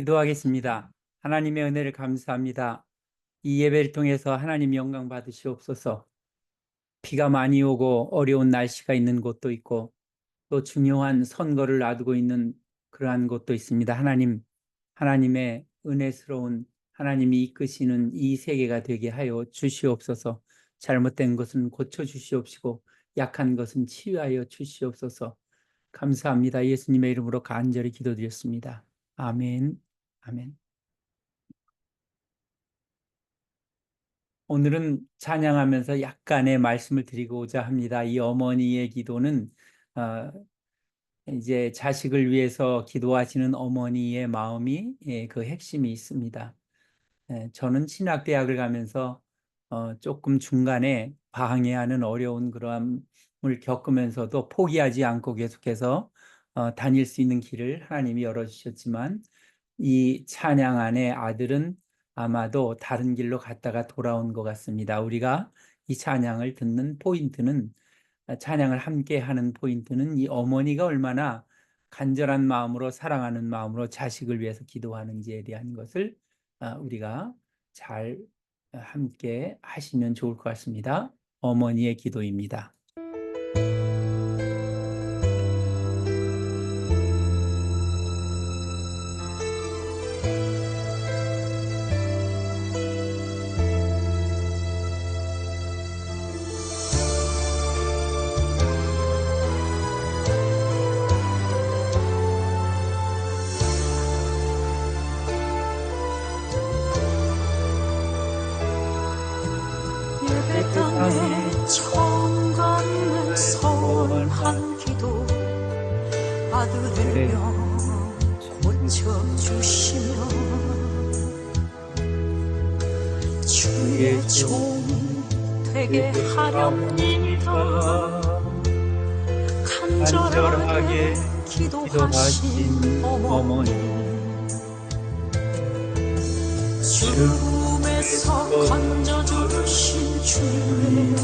기도하겠습니다. 하나님의 은혜를 감사합니다. 이 예배를 통해서 하나님 영광 받으시옵소서. 비가 많이 오고 어려운 날씨가 있는 곳도 있고 또 중요한 선거를 놔두고 있는 그러한 곳도 있습니다. 하나님, 하나님의 은혜스러운 하나님이 이끄시는 이 세계가 되게 하여 주시옵소서. 잘못된 것은 고쳐 주시옵시고 약한 것은 치유하여 주시옵소서. 감사합니다. 예수님의 이름으로 간절히 기도드렸습니다. 아멘. 아멘. 오늘은 찬양하면서 약간의 말씀을 드리고자 합니다. 이 어머니의 기도는 어, 이제 자식을 위해서 기도하시는 어머니의 마음이 예, 그 핵심이 있습니다. 예, 저는 신학대학을 가면서 어, 조금 중간에 방해하는 어려운 그러함을 겪으면서도 포기하지 않고 계속해서 어, 다닐 수 있는 길을 하나님이 열어주셨지만 이 찬양 안에 아들은 아마도 다른 길로 갔다가 돌아온 것 같습니다. 우리가 이 찬양을 듣는 포인트는 아, 찬양을 함께 하는 포인트는 이 어머니가 얼마나 간절한 마음으로 사랑하는 마음으로 자식을 위해서 기도하는지에 대한 것을 아, 우리가 잘 함께 하시면 좋을 것 같습니다. 어머니의 기도입니다. 되게 하렵니다 간절하게 기도하신 어머니. 죽음에서 건져주신 주의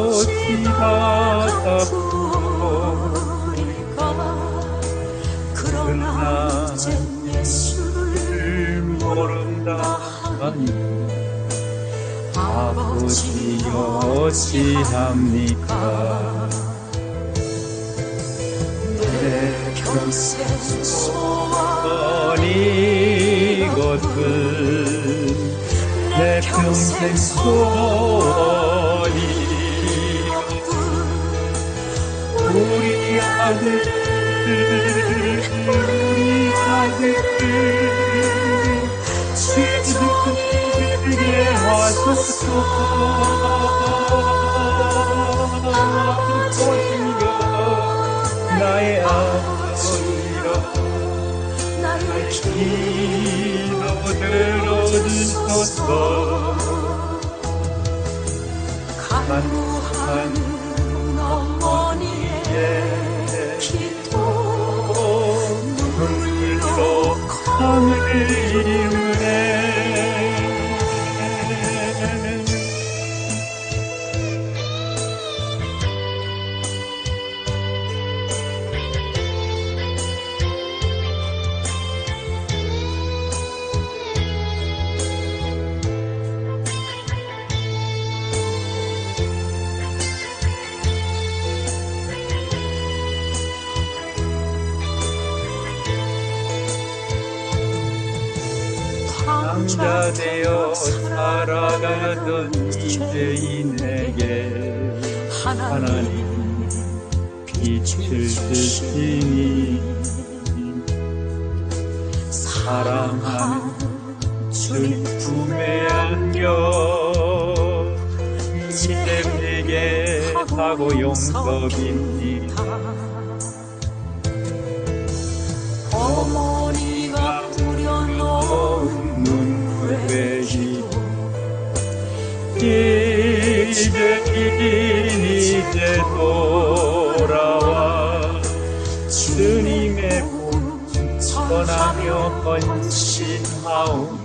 어찌다가 우리가 그러나 이제 예수를 모른다 아버지 아버지여 어찌합니까? 내 평생 소원 것은 내 평생 소원이 우리 아들 우리 아들 주님께 하소서. 나의 아버지여 나의 기도 들어주소서. 간구하는 어머 주시니 사랑하는 주님 품에 안겨 내게 하고 용서입니다. 어머니가 뿌려놓은 이제인 이제 돌 전하며 헌신하오.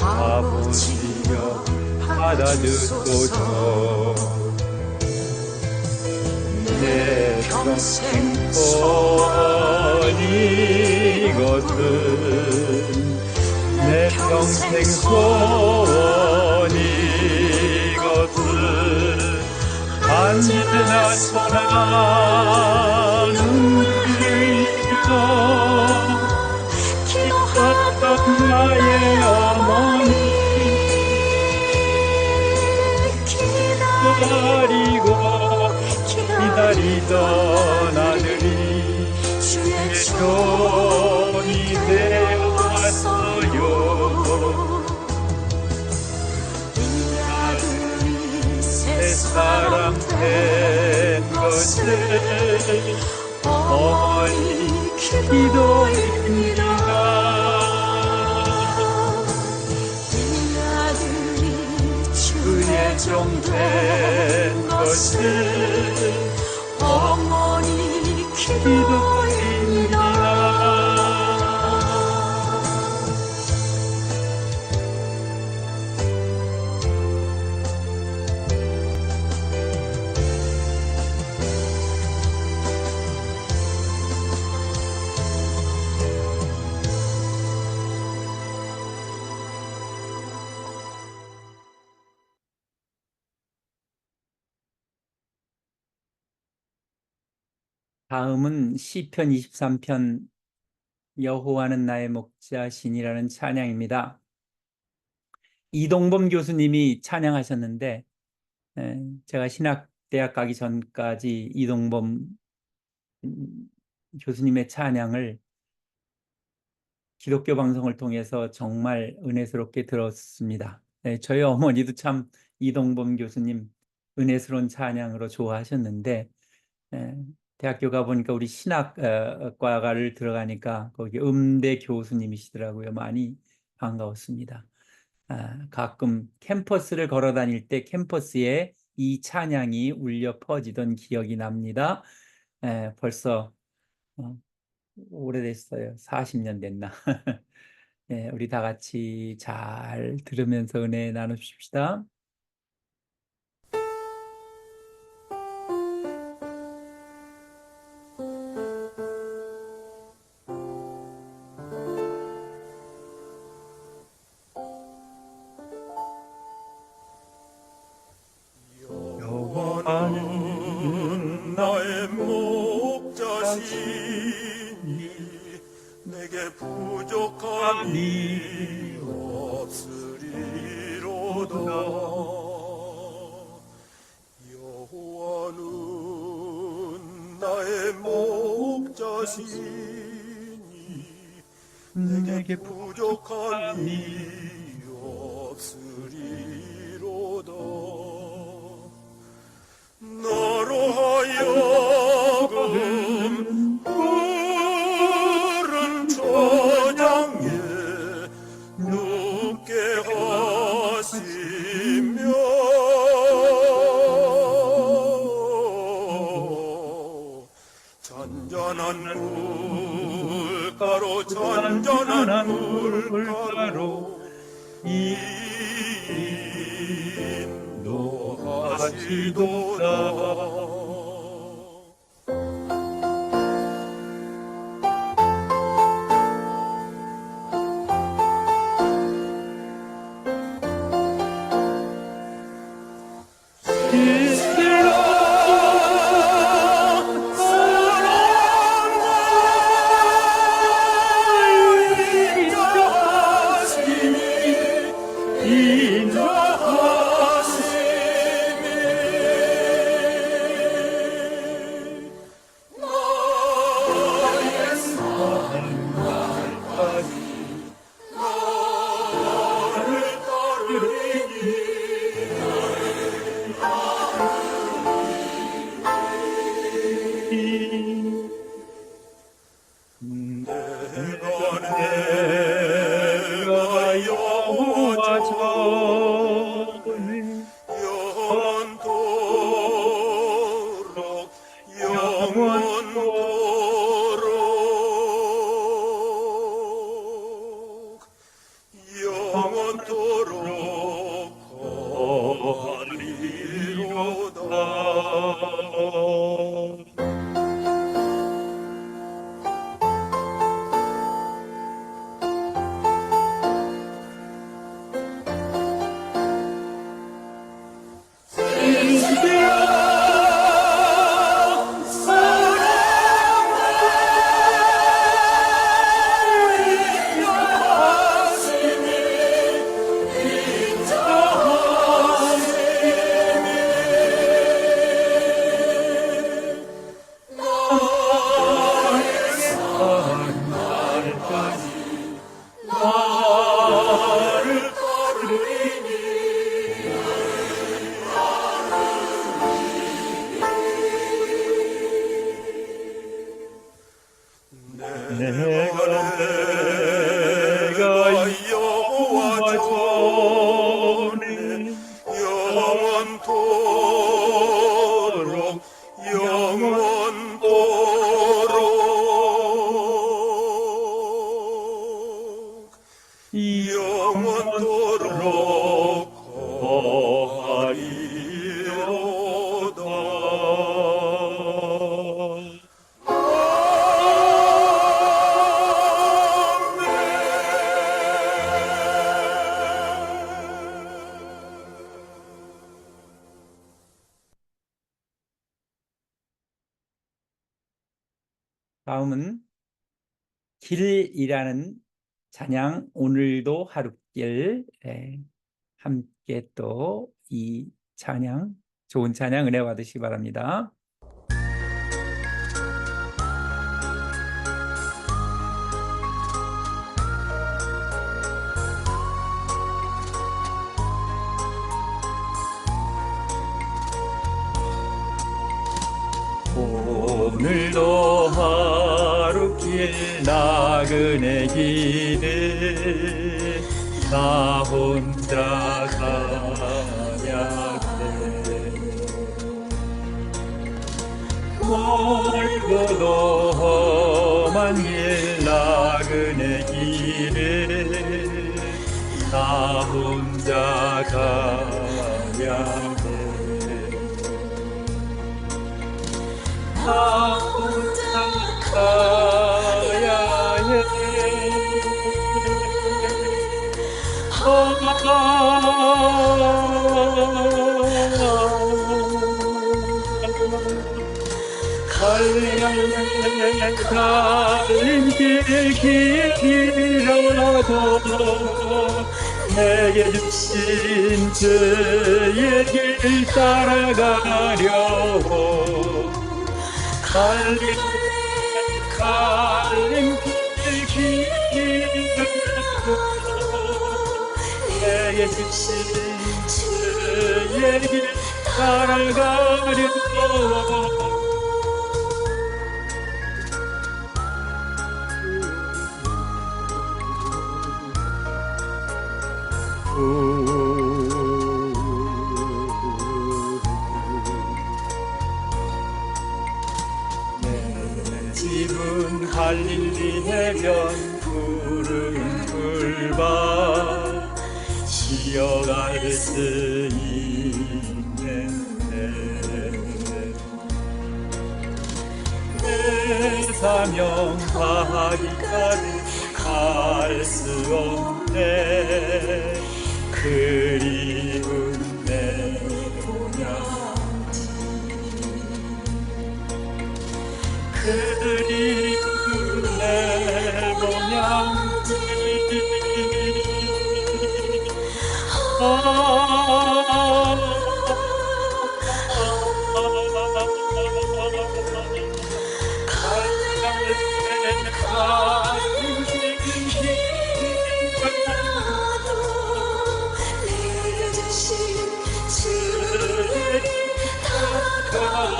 아버지여 받아주소서. 내 평생 소원 이것은 내 평생 소원 이것은 언제나 사랑하는 나의 어머니 기다리고 기다리던 아들이 주의 종이 되어 왔어요 이 아들이 새새 사람 된 것을 어머니 기도입니다 주의 종된 것을 다음은 시편 23편 여호와는 나의 목자신이라는 찬양입니다. 이동범 교수님이 찬양하셨는데 에, 제가 신학대학 가기 전까지 이동범 음, 교수님의 찬양을 기독교 방송을 통해서 정말 은혜스럽게 들었습니다. 네, 저희 어머니도 참 이동범 교수님 은혜스러운 찬양으로 좋아하셨는데 에, 대학교 가보니까 우리 신학과를 들어가니까 거기 음대 교수님이시더라고요. 많이 반가웠습니다. 아, 가끔 캠퍼스를 걸어 다닐 때 캠퍼스에 이 찬양이 울려 퍼지던 기억이 납니다. 에, 벌써 어, 오래됐어요. 40년 됐나. 예, 우리 다 같이 잘 들으면서 은혜 나누십시다. 여호와는 나의 목자시니 내게 부족함이 없으리로다 여호와는 나의 목자시니 내게 부족함이 하여금 푸른 초장에 눕게 하시며 잔잔한 물가로 잔잔한 물가로 인도하시도다 영원토록 거하리로다. 다음은 길이라는 찬양 오늘도 하루길 예, 함께 또 이 찬양 좋은 찬양 은혜 받으시기 바랍니다. 오늘도 하루 길 나그네 길을 나 혼자 가야 돼 멀고도 험한 길 나그네 길을 나 혼자 가야 돼 나 혼자 가야 갈래 갈림 길 길이라도 내게 주신 주의 길 따라가려고 갈림 갈림 길 길이라도 내게 주신 주의 길 따라가려고 수 있는데 내 사명 다하기까지 갈수 없네. 그리운 내 고향. 그리운 내 주신 주의 따라가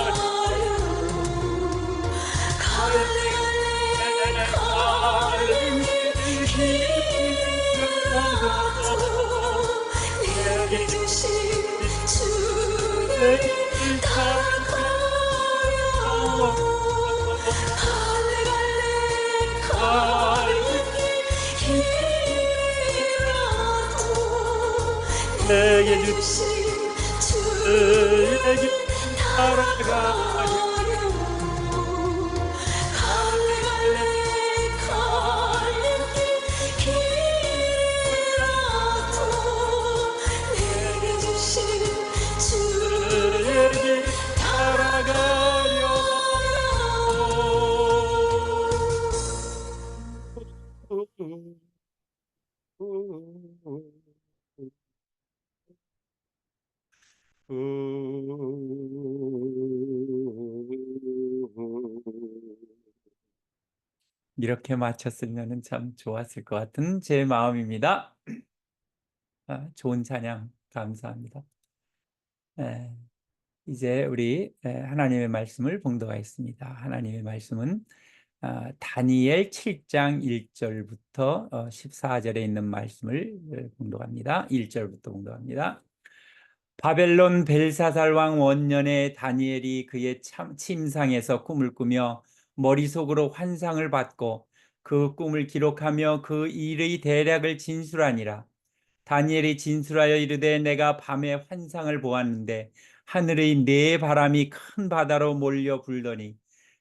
내게 주신 주신 주의 주의 길 따라가려 이렇게 마쳤으면 참 좋았을 것 같은 제 마음입니다. 아, 좋은 찬양 감사합니다. 에, 이제 우리 에, 하나님의 말씀을 봉독하겠습니다. 하나님의 말씀은 아, 다니엘 7장 1절부터 14절에 있는 말씀을 어, 공독합니다. 1절부터 공독합니다. 바벨론 벨사살 왕 원년에 다니엘이 그의 참 침상에서 꿈을 꾸며 머릿속으로 환상을 받고 그 꿈을 기록하며 그 일의 대략을 진술하니라. 다니엘이 진술하여 이르되 내가 밤에 환상을 보았는데 하늘의 네 바람이 큰 바다로 몰려 불더니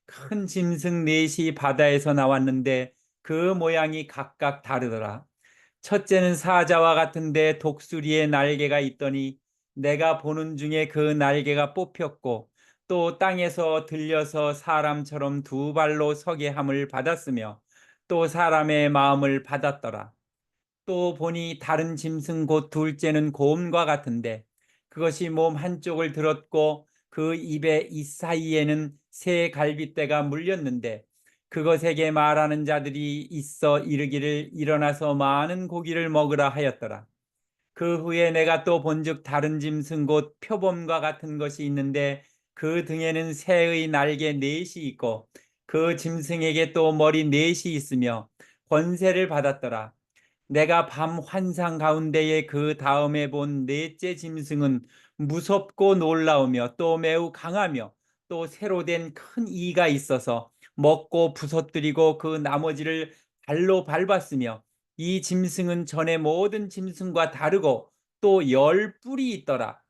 큰 짐승 넷이 바다에서 나왔는데 그 모양이 각각 다르더라. 첫째는 사자와 같은데 독수리의 날개가 있더니 내가 보는 중에 그 날개가 뽑혔고 또 땅에서 들려서 사람처럼 두 발로 서게 함을 받았으며 또 사람의 마음을 받았더라. 또 보니 다른 짐승 곧 둘째는 곰과 같은데 그것이 몸 한쪽을 들었고 그 입에 이 사이에는 새 갈빗대가 물렸는데 그것에게 말하는 자들이 있어 이르기를 일어나서 많은 고기를 먹으라 하였더라. 그 후에 내가 또 본즉 다른 짐승 곧 표범과 같은 것이 있는데 그 등에는 새의 날개 넷이 있고 그 짐승에게 또 머리 넷이 있으며 권세를 받았더라. 내가 밤 환상 가운데에 그 다음에 본 넷째 짐승은 무섭고 놀라우며 또 매우 강하며 또 새로 된 큰 이가 있어서 먹고 부서뜨리고 그 나머지를 발로 밟았으며 이 짐승은 전에 모든 짐승과 다르고 또 열 뿔이 있더라.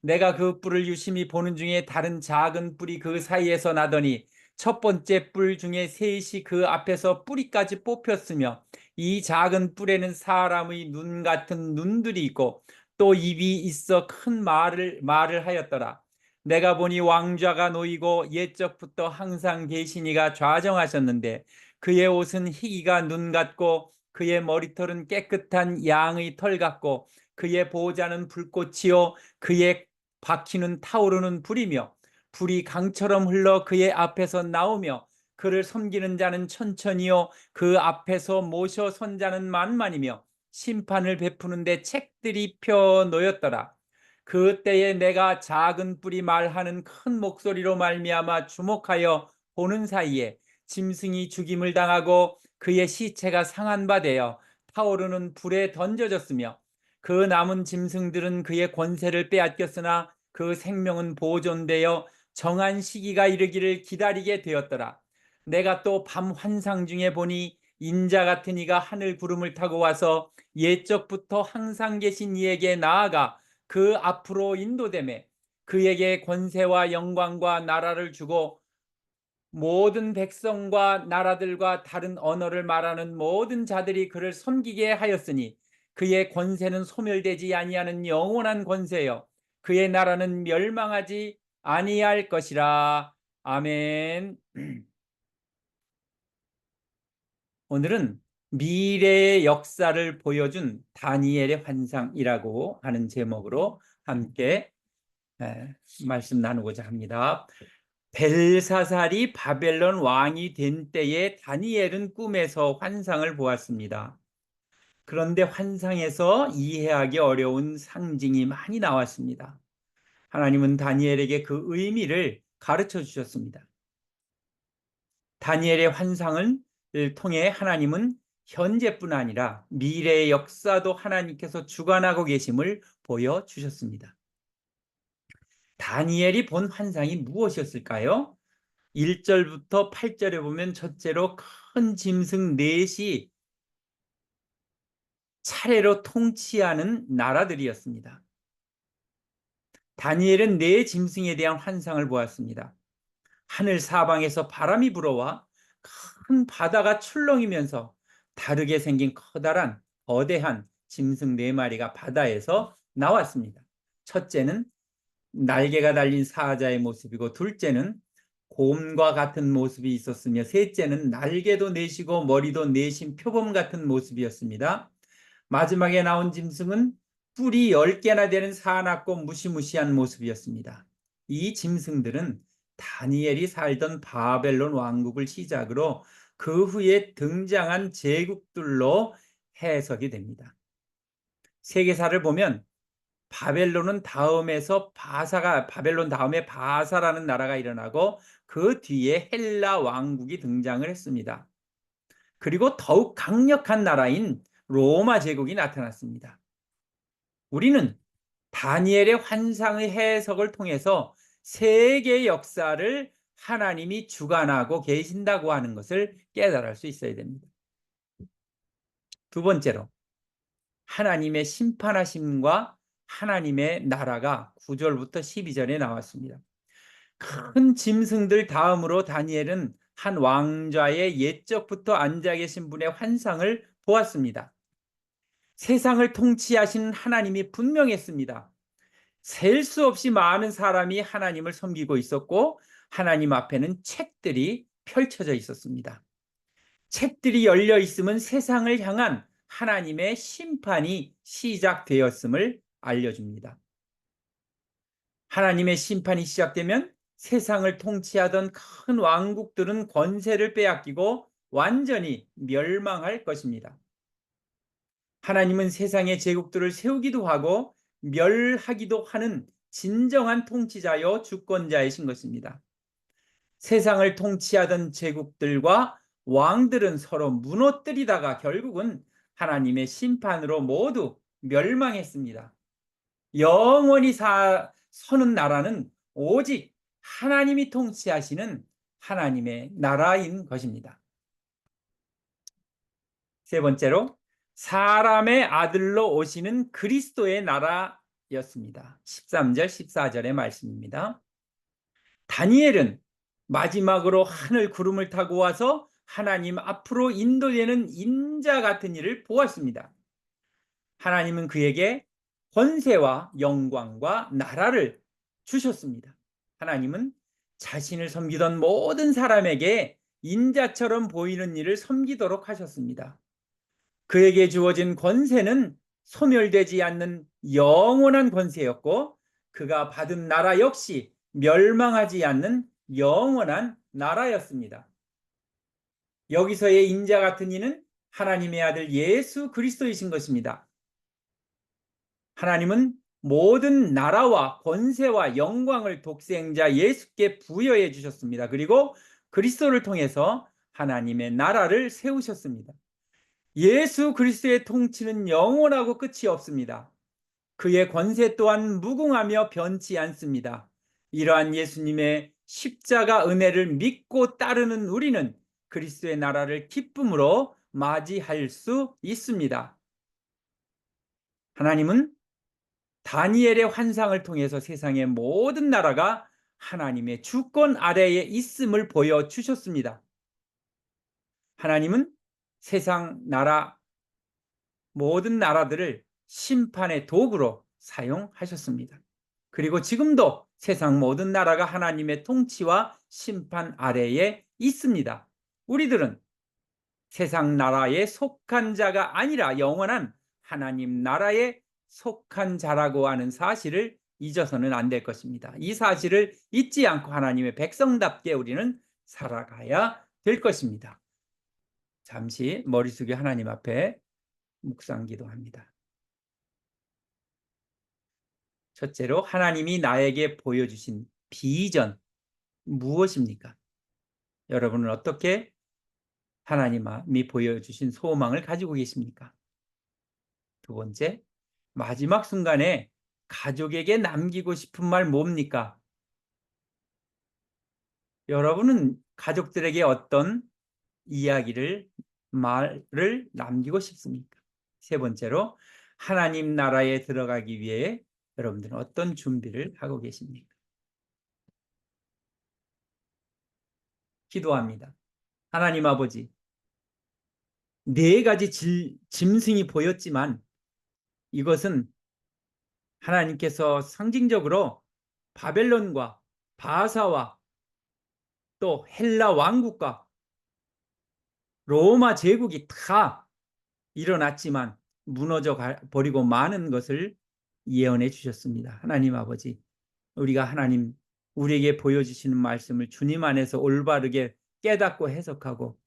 내가 그 뿔을 유심히 보는 중에 다른 작은 뿔이 그 사이에서 나더니 첫 번째 뿔 중에 셋이 그 앞에서 뿌리까지 뽑혔으며 이 작은 뿔에는 사람의 눈 같은 눈들이 있고 또 입이 있어 큰 말을 말을 하였더라. 내가 보니 왕좌가 놓이고 옛적부터 항상 계시니가 좌정하셨는데 그의 옷은 희기가 눈 같고 그의 머리털은 깨끗한 양의 털 같고 그의 보호자는 불꽃이요 그의 바퀴는 타오르는 불이며 불이 강처럼 흘러 그의 앞에서 나오며 그를 섬기는 자는 천천히요 그 앞에서 모셔 선 자는 만만이며 심판을 베푸는데 책들이 펴 놓였더라. 그때에 내가 작은 뿔이 말하는 큰 목소리로 말미암아 주목하여 보는 사이에 짐승이 죽임을 당하고 그의 시체가 상한 바 되어 타오르는 불에 던져졌으며 그 남은 짐승들은 그의 권세를 빼앗겼으나 그 생명은 보존되어 정한 시기가 이르기를 기다리게 되었더라. 내가 또 밤 환상 중에 보니 인자 같은 이가 하늘 구름을 타고 와서 옛적부터 항상 계신 이에게 나아가 그 앞으로 인도됨에 그에게 권세와 영광과 나라를 주고 모든 백성과 나라들과 다른 언어를 말하는 모든 자들이 그를 섬기게 하였으니 그의 권세는 소멸되지 아니하는 영원한 권세요 그의 나라는 멸망하지 아니할 것이라 아멘. 오늘은 미래의 역사를 보여준 다니엘의 환상이라고 하는 제목으로 함께 에, 말씀 나누고자 합니다. 벨사살이 바벨론 왕이 된 때에 다니엘은 꿈에서 환상을 보았습니다. 그런데 환상에서 이해하기 어려운 상징이 많이 나왔습니다. 하나님은 다니엘에게 그 의미를 가르쳐 주셨습니다. 다니엘의 환상을 통해 하나님은 현재뿐 아니라 미래의 역사도 하나님께서 주관하고 계심을 보여주셨습니다. 다니엘이 본 환상이 무엇이었을까요? 1절부터 8절에 보면 첫째로 큰 짐승 넷이 차례로 통치하는 나라들이었습니다. 다니엘은 네 짐승에 대한 환상을 보았습니다. 하늘 사방에서 바람이 불어와 큰 바다가 출렁이면서 다르게 생긴 커다란 거대한 짐승 네 마리가 바다에서 나왔습니다. 첫째는 날개가 달린 사자의 모습이고 둘째는 곰과 같은 모습이 있었으며 셋째는 날개도 내시고 머리도 내신 표범 같은 모습이었습니다. 마지막에 나온 짐승은 뿔이 10개나 되는 사납고 무시무시한 모습이었습니다. 이 짐승들은 다니엘이 살던 바벨론 왕국을 시작으로 그 후에 등장한 제국들로 해석이 됩니다. 세계사를 보면 바벨론은 다음에서 바사가 바벨론 다음에 바사라는 나라가 일어나고 그 뒤에 헬라 왕국이 등장을 했습니다. 그리고 더욱 강력한 나라인 로마 제국이 나타났습니다. 우리는 다니엘의 환상의 해석을 통해서 세계 역사를 하나님이 주관하고 계신다고 하는 것을 깨달을 수 있어야 됩니다. 두 번째로 하나님의 심판하심과 하나님의 나라가 9절부터 12절에 나왔습니다. 큰 짐승들 다음으로 다니엘은 한 왕좌의 옛적부터 앉아 계신 분의 환상을 보았습니다. 세상을 통치하신 하나님이 분명했습니다. 셀 수 없이 많은 사람이 하나님을 섬기고 있었고 하나님 앞에는 책들이 펼쳐져 있었습니다. 책들이 열려 있으면 세상을 향한 하나님의 심판이 시작되었음을 알려줍니다. 하나님의 심판이 시작되면 세상을 통치하던 큰 왕국들은 권세를 빼앗기고 완전히 멸망할 것입니다. 하나님은 세상의 제국들을 세우기도 하고 멸하기도 하는 진정한 통치자요 주권자이신 것입니다. 세상을 통치하던 제국들과 왕들은 서로 무너뜨리다가 결국은 하나님의 심판으로 모두 멸망했습니다. 영원히 사, 서는 나라는 오직 하나님이 통치하시는 하나님의 나라인 것입니다. 세 번째로 사람의 아들로 오시는 그리스도의 나라였습니다. 13절, 14절의 말씀입니다. 다니엘은 마지막으로 하늘 구름을 타고 와서 하나님 앞으로 인도되는 인자 같은 일을 보았습니다. 하나님은 그에게 권세와 영광과 나라를 주셨습니다. 하나님은 자신을 섬기던 모든 사람에게 인자처럼 보이는 일을 섬기도록 하셨습니다. 그에게 주어진 권세는 소멸되지 않는 영원한 권세였고 그가 받은 나라 역시 멸망하지 않는 영원한 나라였습니다. 여기서의 인자 같은 이는 하나님의 아들 예수 그리스도이신 것입니다. 하나님은 모든 나라와 권세와 영광을 독생자 예수께 부여해 주셨습니다. 그리고 그리스도를 통해서 하나님의 나라를 세우셨습니다. 예수 그리스도의 통치는 영원하고 끝이 없습니다. 그의 권세 또한 무궁하며 변치 않습니다. 이러한 예수님의 십자가 은혜를 믿고 따르는 우리는 그리스도의 나라를 기쁨으로 맞이할 수 있습니다. 하나님은 다니엘의 환상을 통해서 세상의 모든 나라가 하나님의 주권 아래에 있음을 보여주셨습니다. 하나님은 세상 나라 모든 나라들을 심판의 도구로 사용하셨습니다. 그리고 지금도 세상 모든 나라가 하나님의 통치와 심판 아래에 있습니다. 우리들은 세상 나라에 속한 자가 아니라 영원한 하나님 나라에 속한 자라고 하는 사실을 잊어서는 안 될 것입니다. 이 사실을 잊지 않고 하나님의 백성답게 우리는 살아가야 될 것입니다. 잠시 머리 숙여 하나님 앞에 묵상 기도합니다. 첫째로 하나님이 나에게 보여주신 비전 무엇입니까? 여러분은 어떻게 하나님이 보여주신 소망을 가지고 계십니까? 두 번째, 마지막 순간에 가족에게 남기고 싶은 말 뭡니까? 여러분은 가족들에게 어떤 이야기를 말을 남기고 싶습니까? 세 번째로 하나님 나라에 들어가기 위해 여러분들은 어떤 준비를 하고 계십니까? 기도합니다. 하나님 아버지, 네 가지 질, 짐승이 보였지만 이것은 하나님께서 상징적으로 바벨론과 바사와 또 헬라 왕국과 로마 제국이 다 일어났지만 무너져 버리고 많은 것을 예언해 주셨습니다. 하나님 아버지, 우리가 하나님 우리에게 보여주시는 말씀을 주님 안에서 올바르게 깨닫고 해석하고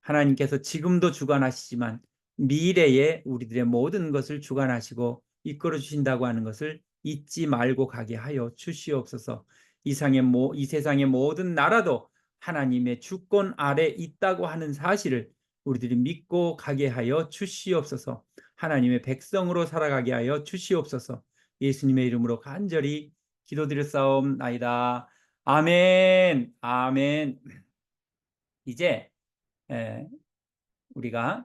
하나님께서 지금도 주관하시지만 미래에 우리들의 모든 것을 주관하시고 이끌어 주신다고 하는 것을 잊지 말고 가게 하여 주시옵소서. 이 세상의 모든 나라도 하나님의 주권 아래 있다고 하는 사실을 우리들이 믿고 가게 하여 주시옵소서. 하나님의 백성으로 살아가게 하여 주시옵소서. 예수님의 이름으로 간절히 기도드렸사옵나이다. 아멘. 아멘. 이제 에, 우리가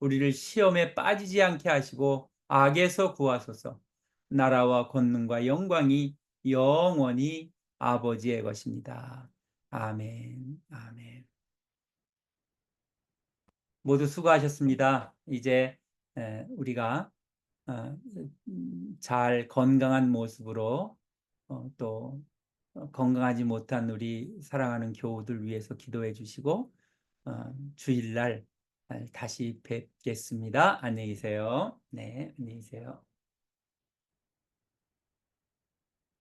우리를 시험에 빠지지 않게 하시고 악에서 구하소서. 나라와 권능과 영광이 영원히 아버지의 것입니다. 아멘. 아멘. 모두 수고하셨습니다. 이제 에, 우리가 어, 음, 잘 건강한 모습으로 어, 또 어, 건강하지 못한 우리 사랑하는 교우들 위해서 기도해 주시고 어, 주일날 다시 뵙겠습니다. 안녕히 계세요. 네, 안녕히 계세요.